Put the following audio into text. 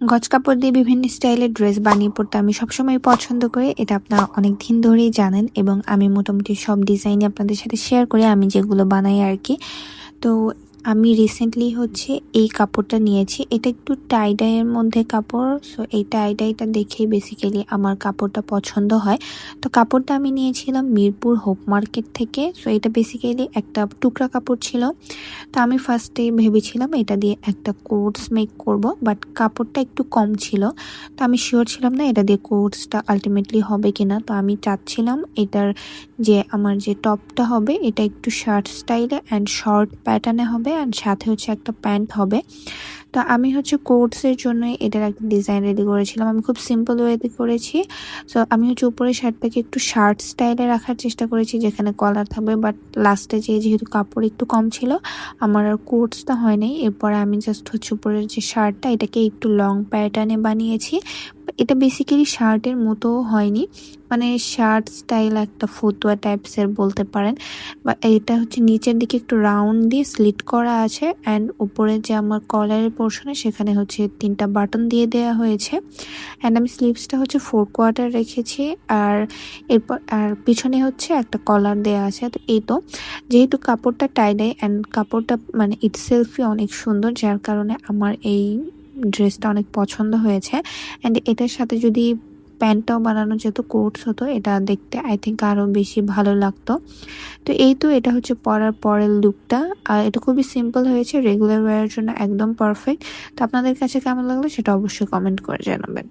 গজ কাপড় দিয়ে বিভিন্ন স্টাইলের ড্রেস বানিয়ে পড়তে আমি সবসময় পছন্দ করি। এটা আপনারা অনেক দিন ধরেই জানেন এবং আমি মোটামুটি সব ডিজাইন আপনাদের সাথে শেয়ার করি, আমি যেগুলো বানাই আর কি। তো আমি রিসেন্টলি হচ্ছে এই কাপড়টা নিয়েছি। এটা একটু টাইডাইয়ের মধ্যে কাপড় সো এই টাইডাইটা দেখেই বেসিক্যালি আমার কাপড়টা পছন্দ হয়। তো কাপড়টা আমি নিয়েছিলাম মিরপুর হোপ মার্কেট থেকে সো এটা বেসিক্যালি একটা টুকরা কাপড় ছিল। তো আমি ফার্স্টে ভেবেছিলাম এটা দিয়ে একটা কোর্স মেক করব বাট কাপড়টা একটু কম ছিল। তো আমি শিওর ছিলাম না এটা দিয়ে কোর্সটা আলটিমেটলি হবে কিনা। তো আমি চাচ্ছিলাম এটার যে আমার যে টপটা হবে, এটা একটু শার্ট স্টাইলে অ্যান্ড শর্ট প্যাটার্নে হবে। অ্যান্ড সাথে হচ্ছে একটা প্যান্ট হবে। তো আমি হচ্ছে কোর্সের জন্য এটার একটা ডিজাইন রেডি করেছিলাম। আমি খুব সিম্পল ওয়েতে করেছি। সো আমি হচ্ছে উপরে শার্টটাকে একটু শার্ট স্টাইলে রাখার চেষ্টা করেছি, যেখানে কলার থাকবে। বাট লাস্টে যে যেহেতু কাপড় একটু কম ছিল, আমার আর কোর্সটা হয় নাই। এরপরে আমি জাস্ট হচ্ছে উপরের যে শার্টটা, এটাকে একটু লং প্যাটার্নে বানিয়েছি। এটা বেসিক্যালি শার্টের মতো হয়নি। মানে শার্ট স্টাইল একটা ফতুয়া টাইপসের বলতে পারেন। বা এটা হচ্ছে নিচের দিকে একটু রাউন্ড দিয়ে স্লিট করা আছে অ্যান্ড উপরে যে আমার কলারের পোর্শনে সেখানে হচ্ছে তিনটা বাটন দিয়ে দেওয়া হয়েছে। অ্যান্ড আমি স্লিভসটা হচ্ছে ফোর কোয়ার্টার রেখেছি আর এরপর, আর পিছনে হচ্ছে একটা কলার দেওয়া আছে। তো এই তো, যেহেতু কাপড়টা টাইডাই অ্যান্ড কাপড়টা মানে ইটসেলফই অনেক সুন্দর, যার কারণে আমার এই ড্রেসটা অনেক পছন্দ হয়েছে। অ্যান্ড এটার সাথে যদি প্যান্টটাও বানানো যেত, কোটস হতো, এটা দেখতে আই থিঙ্ক আরও বেশি ভালো লাগতো। তো এই তো এটা হচ্ছে পরার পরের লুকটা আর এটা খুবই সিম্পল হয়েছে রেগুলার ওয়ারের জন্য একদম পারফেক্ট তো আপনাদের কাছে কেমন লাগল সেটা অবশ্যই কমেন্ট করে জানাবেন।